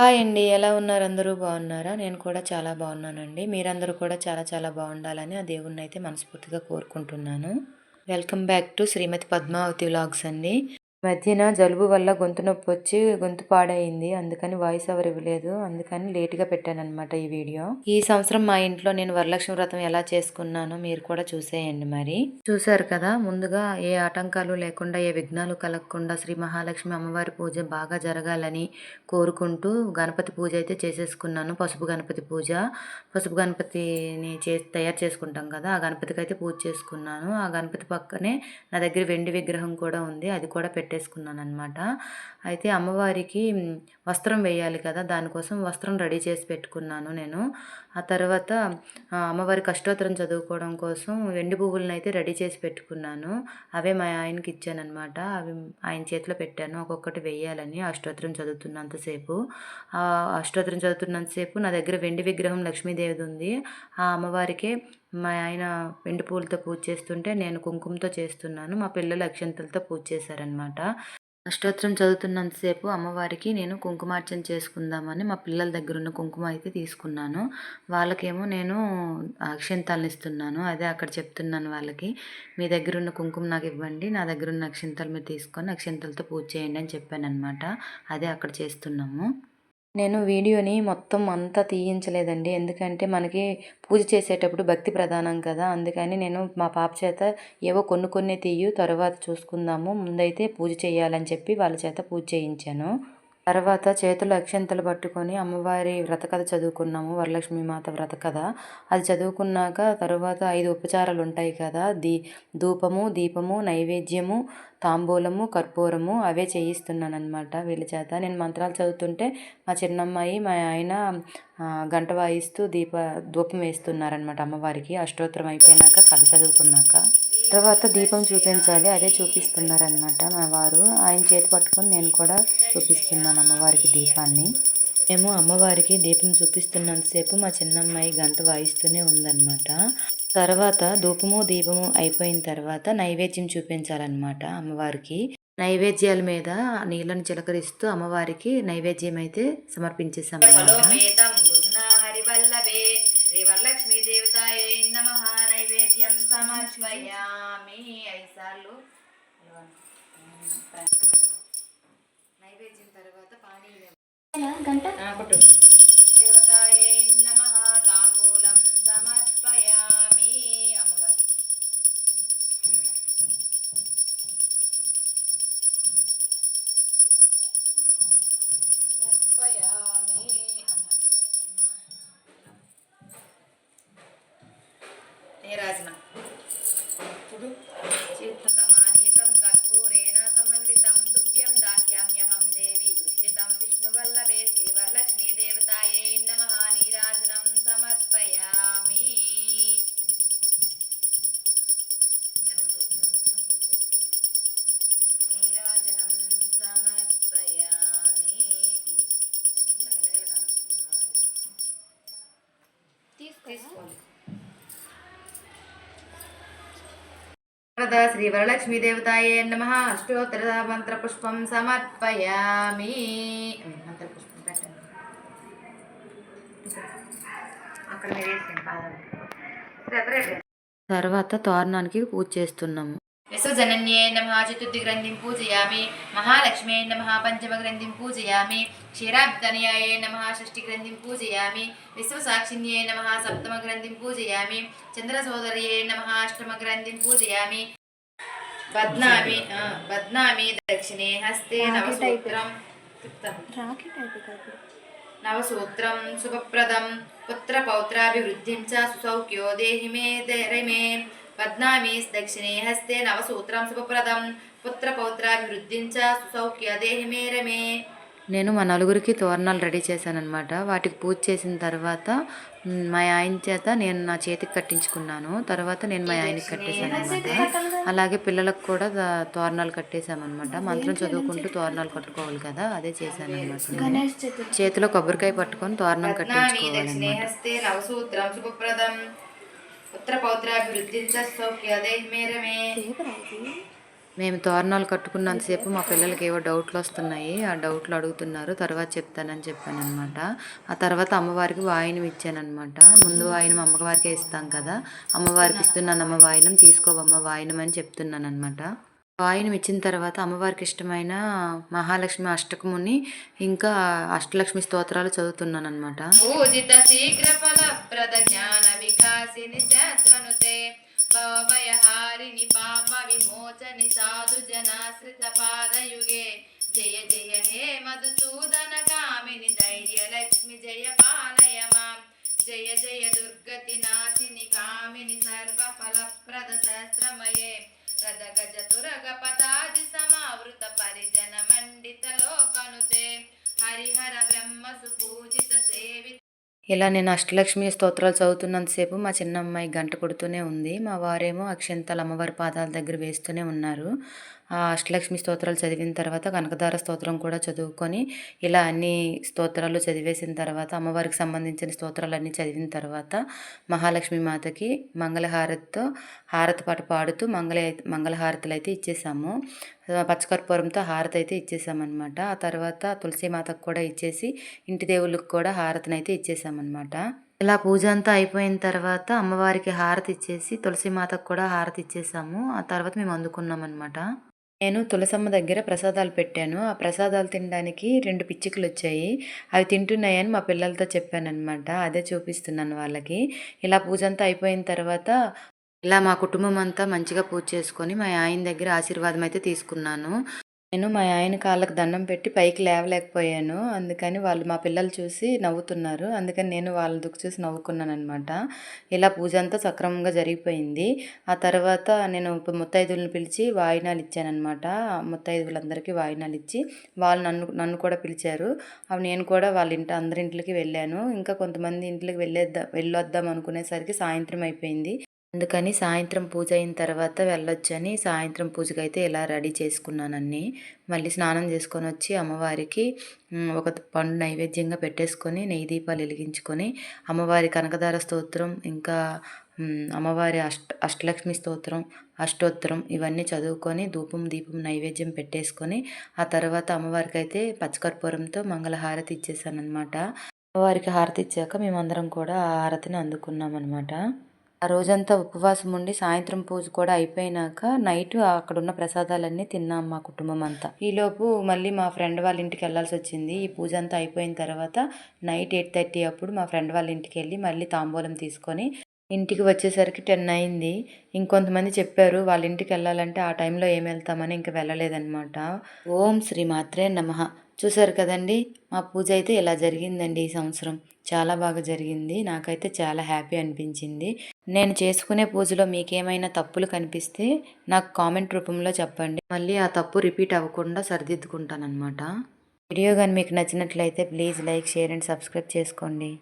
Hi అండి. ఎలా ఉన్నారు? అందరూ బాగున్నారా? నేను కూడా చాలా బాగున్నానండి. మీరందరూ కూడా చాలా చాలా బాగుండాలని ఆ దేవుణ్ణి అయితే మనస్ఫూర్తిగా కోరుకుంటున్నాను. Welcome back to Srimathi Padmavathi vlogs అండి. మధ్యన జలుబు వల్ల గొంతు నొప్పి వచ్చి గొంతు పాడైంది. అందుకని వాయిస్ ఎవరు ఇవ్వలేదు. అందుకని లేట్గా పెట్టాను అనమాట ఈ వీడియో. ఈ సంవత్సరం మా ఇంట్లో నేను వరలక్ష్మి వ్రతం ఎలా చేసుకున్నానో మీరు కూడా చూసేయండి మరి. చూసారు కదా ముందుగా ఏ ఆటంకాలు లేకుండా ఏ విఘ్నాలు కలగకుండా శ్రీ మహాలక్ష్మి అమ్మవారి పూజ బాగా జరగాలని కోరుకుంటూ గణపతి పూజ అయితే చేసేసుకున్నాను. పసుపు గణపతి పూజ. పసుపు గణపతిని చే తయారు చేసుకుంటాం కదా ఆ గణపతికి అయితే పూజ చేసుకున్నాను. ఆ గణపతి పక్కనే నా దగ్గర వెండి విగ్రహం కూడా ఉంది. అది కూడా పెట్టేసుకున్నాను అనమాట అయితే అమ్మవారికి వస్త్రం వేయాలి కదా దానికోసం వస్త్రం రెడీ చేసి పెట్టుకున్నాను నేను. ఆ తర్వాత అమ్మవారి అమ్మవారికి చదువుకోవడం కోసం వెండి పువ్వులను అయితే రెడీ చేసి పెట్టుకున్నాను. అవే మా ఆయనకి ఇచ్చానమాట అవి ఆయన చేతిలో పెట్టాను. ఒక్కొక్కటి వేయాలని అష్టోత్తరం చదువుతున్నంతసేపు ఆ అష్టోత్తరం చదువుతున్నంతసేపు నా దగ్గర వెండి విగ్రహం లక్ష్మీదేవిది ఉంది. ఆ అమ్మవారికే మా ఆయన వెండి పూలతో పూజ చేస్తుంటే నేను కుంకుమతో చేస్తున్నాను. మా పిల్లలు అక్షంతలతో పూజ చేశారనమాట అష్టోత్తరం చదువుతున్నంతసేపు అమ్మవారికి నేను కుంకుమార్చన చేసుకుందామని మా పిల్లల దగ్గర ఉన్న కుంకుమ అయితే తీసుకున్నాను. వాళ్ళకేమో నేను అక్షంతాలను ఇస్తున్నాను. అదే అక్కడ చెప్తున్నాను వాళ్ళకి మీ దగ్గర ఉన్న కుంకుమ నాకు ఇవ్వండి నా దగ్గర ఉన్న అక్షింతలు మీరు తీసుకొని అక్షంతలతో పూజ చేయండి అని చెప్పాను అనమాట అదే అక్కడ చేస్తున్నాము. నేను వీడియోని మొత్తం అంతా తీయించలేదండి. ఎందుకంటే మనకి పూజ చేసేటప్పుడు భక్తి ప్రధానం కదా. అందుకని నేను మా పాప చేత ఏవో కొన్ని కొన్ని తీయు తర్వాత చూసుకుందాము. ముందైతే పూజ చేయాలని చెప్పి వాళ్ళ చేత పూజ చేయించాను. తర్వాత చేతులు అక్షంతలు పట్టుకొని అమ్మవారి వ్రతకథ చదువుకున్నాము. వరలక్ష్మి మాత వ్రతకథ. అది చదువుకున్నాక తర్వాత ఐదు ఉపచారాలు ఉంటాయి కదా. దీ ధూపము దీపము నైవేద్యము తాంబూలము కర్పూరము అవే చేయిస్తున్నాను అనమాట వీళ్ళ చేత. నేను మంత్రాలు చదువుతుంటే మా చిన్నమ్మాయి మా ఆయన గంట వాయిస్తూ దీప ధూపం వేస్తున్నారనమాట అమ్మవారికి. అష్టోత్తరం అయిపోయినాక కథ చదువుకున్నాక. తర్వాత దీపం చూపించాలి అదే చూపిస్తున్నారనమాట మా వారు. ఆయన చేతి పట్టుకొని నేను కూడా చూపిస్తున్నాను అమ్మవారికి దీపాన్ని. మేము అమ్మవారికి దీపం చూపిస్తున్నంతసేపు మా చిన్నమ్మాయి గంట వాయిస్తూనే ఉందన్నమాట. తర్వాత ధూపము దీపము అయిపోయిన తర్వాత నైవేద్యం చూపించాలన్నమాట అమ్మవారికి. నైవేద్యాల మీద నీళ్ళను చిలకరిస్తూ అమ్మవారికి నైవేద్యం అయితే సమర్పించేసామన్నమాట సమర్పయామి ఐదు సార్లు నైవేద్యం తర్వాత పానీయం గంట. కొట్టు. ఇప్పుడు చిత్తం వరద శ్రీ వరలక్ష్మీ దేవతాయే నమ అష్టోత్తర మంత్రపుష్పం సమర్పయామి మంత్రపుష్పం పెట్టండి అక్కడ తర్వాత తోరణానికి పూజ చేస్తున్నాము. విశ్వజనన్యే నమ చతుర్థి గ్రంథిం పూజయామి మహాలక్ష్మ్యై నమ పంచమ గ్రంథిం పూజయామి క్షీరాబ్దనయాయే నమ షష్ఠి గ్రంథిం పూజయామి విశ్వసాక్షిన్యే నమ సప్తమ గ్రంథిం పూజయామి చంద్రసోదర్యే నమ అష్టమ గ్రంథిం పూజయామి బద్నామి బద్నామి దక్షిణే హస్తే నవసూత్రం. నవసూత్రం శుభప్రదం పుత్రపౌత్రాభివృద్ధిం చ సుసౌఖ్యో దేహి మే. దే- మే పద్నామి దక్షిణే హస్తే నవసూత్రం శుభప్రదం. పుత్రపౌత్రాభివృద్ధిం చ సుసౌఖ్య దేహి మే రమే నేను మా నలుగురికి తోరణాలు రెడీ చేశానమాట వాటికి పూజ చేసిన తర్వాత మ్, ఆయన చేత నేను నా చేతికి కట్టించుకున్నాను. తర్వాత నేను మా ఆయనకి కట్టేశాను అనమాట అలాగే పిల్లలకు కూడా తోరణాలు కట్టేశామన్నమాట. మంత్రం చదువుకుంటూ తోరణాలు కట్టుకోవాలి కదా అదే చేశాను అనమాట చేతిలో కొబ్బరికాయ పట్టుకొని తోరణం కట్టించుకోవాలన్నమాట. ఇది మేము తోరణాలు కట్టుకున్నంతసేపు మా పిల్లలకి ఏవో డౌట్లు వస్తున్నాయి. ఆ డౌట్లు అడుగుతున్నారు. తర్వాత చెప్తానని చెప్పాను అనమాట ఆ తర్వాత అమ్మవారికి వాయినం ఇచ్చానమాట ముందు వాయినం అమ్మవారికే ఇస్తాం కదా. అమ్మవారికి ఇస్తున్నాను అమ్మ వాయినం తీసుకోవమ్మ వాయినం అని చెప్తున్నాను అనమాట వాయినం ఇచ్చిన తర్వాత అమ్మవారికి ఇష్టమైన మహాలక్ష్మి అష్టకముని ఇంకా అష్టలక్ష్మి స్తోత్రాలు చదువుతున్నాను అనమాట పూజిత శీఘ్ర ఫలప్రద జ్ఞాన వికాసిని శాస్త్రనుతే భవభయహారిణి పాప విమోచని సాధు జనాశ్రిత పాదయుగే. జయ జయ హే మధుసూదన కామిని ధైర్య లక్ష్మి జయ పాలయ మాం. జయ జయ దుర్గతి నాశిని కామిని సర్వ ఫలప్రద శాస్త్రమయే. రథ గజ తురగ పదాది సమావృత పరిజన మండిత లోకనుతే. హరిహర బ్రహ్మ సుపూజిత సేవి. ఇలా నేను అష్టలక్ష్మి స్తోత్రాలు చదువుతున్నంతసేపు మా చిన్న అమ్మాయి గంట కొడుతూనే ఉంది. మా వారేమో అక్షంతలు అమ్మవారి పాదాల దగ్గర వేస్తూనే ఉన్నారు. అష్టలక్ష్మి స్తోత్రాలు చదివిన తర్వాత కనకదార స్తోత్రం కూడా చదువుకొని ఇలా అన్ని స్తోత్రాలు చదివేసిన తర్వాత అమ్మవారికి సంబంధించిన స్తోత్రాలన్నీ చదివిన తర్వాత మహాలక్ష్మి మాతకి మంగళహారతితో హారతి పాట పాడుతూ మంగళ మంగళహారతులు అయితే ఇచ్చేసాము. పచ్చకర్పూరంతో హారతి అయితే ఇచ్చేసామన్నమాట. ఆ తర్వాత తులసి మాతకు కూడా ఇచ్చేసి ఇంటి దేవుళ్ళకి కూడా హారతిని అయితే ఇచ్చేసామన్నమాట. ఇలా పూజ అంతా అయిపోయిన తర్వాత అమ్మవారికి హారతి ఇచ్చేసి తులసి మాతకు కూడా హారతి ఇచ్చేసాము. ఆ తర్వాత మేము అందుకున్నాం అనమాట నేను తులసమ్మ దగ్గర ప్రసాదాలు పెట్టాను. ఆ ప్రసాదాలు తినడానికి రెండు పిచ్చుకలు వచ్చాయి అవి తింటున్నాయని మా పిల్లలతో చెప్పానన్నమాట. అదే చూపిస్తున్నాను వాళ్ళకి. ఇలా పూజ అంతా అయిపోయిన తర్వాత ఇలా మా కుటుంబం అంతా మంచిగా పూజ చేసుకొని మా ఆయన దగ్గర ఆశీర్వాదం అయితే తీసుకున్నాను. నేను మా ఆయన కాళ్ళకు దండం పెట్టి పైకి లేవలేకపోయాను. అందుకని వాళ్ళు మా పిల్లలు చూసి నవ్వుతున్నారు. అందుకని నేను వాళ్ళ దుక్కు చూసి నవ్వుకున్నాను అనమాట ఇలా పూజ అంతా సక్రమంగా జరిగిపోయింది. ఆ తర్వాత నేను ముత్తైదువులను పిలిచి వాయినాలు ఇచ్చానమాట ముత్తైదువులందరికీ వాయినాలు ఇచ్చి వాళ్ళు నన్ను నన్ను కూడా పిలిచారు. అవి నేను కూడా వాళ్ళ ఇంటి అందరి ఇంట్లోకి వెళ్ళాను. ఇంకా కొంతమంది ఇంట్లోకి వెళ్ళేద్దా వెళ్ళొద్దాం అనుకునేసరికి సాయంత్రం అయిపోయింది. అందుకని సాయంత్రం పూజ అయిన తర్వాత వెళ్ళొచ్చని సాయంత్రం పూజకి అయితే ఇలా రెడీ చేసుకున్నానన్నీ. మళ్ళీ స్నానం చేసుకొని వచ్చి అమ్మవారికి ఒక పండు నైవేద్యంగా పెట్టేసుకొని నెయ్యి దీపాలు వెలిగించుకొని అమ్మవారి కనకదార స్తోత్రం ఇంకా అమ్మవారి అష్ట అష్టలక్ష్మి స్తోత్రం అష్టోత్తరం ఇవన్నీ చదువుకొని ధూపం దీపం నైవేద్యం పెట్టేసుకొని ఆ తర్వాత అమ్మవారికి అయితే పచ్చకర్పూరంతో మంగళహారతి ఇచ్చేసాను అనమాట అమ్మవారికి హారతి ఇచ్చాక మేమందరం కూడా ఆ హారతిని అందుకున్నాం అనమాట ఆ రోజంతా ఉపవాసం ఉండి సాయంత్రం పూజ కూడా అయిపోయినాక నైట్ అక్కడ ఉన్న ప్రసాదాలన్నీ తిన్నాం మా కుటుంబం అంతా. ఈలోపు మళ్ళీ మా ఫ్రెండ్ వాళ్ళ ఇంటికి వెళ్ళాల్సి వచ్చింది. ఈ పూజ అంతా అయిపోయిన తర్వాత నైట్ ఎయిట్ థర్టీ అప్పుడు మా ఫ్రెండ్ వాళ్ళ ఇంటికి వెళ్ళి మళ్ళీ తాంబూలం తీసుకొని ఇంటికి వచ్చేసరికి టెన్ అయింది. ఇంకొంతమంది చెప్పారు వాళ్ళ ఇంటికి వెళ్ళాలంటే ఆ టైంలో ఏం వెళ్తామని ఇంక వెళ్ళలేదన్నమాట. ఓం శ్రీ మాత్రే నమః. చూసారు కదండి మా పూజ అయితే ఇలా జరిగిందండి ఈ సంవత్సరం. చాలా బాగా జరిగింది. నాకైతే చాలా హ్యాపీ అనిపించింది. నేను చేసుకునే పూజలో మీకేమైనా తప్పులు కనిపిస్తే నాకు కామెంట్ రూపంలో చెప్పండి. మళ్ళీ ఆ తప్పు రిపీట్ అవ్వకుండా సరిదిద్దుకుంటానమాట వీడియో కానీ మీకు నచ్చినట్లయితే please like share and subscribe చేసుకోండి.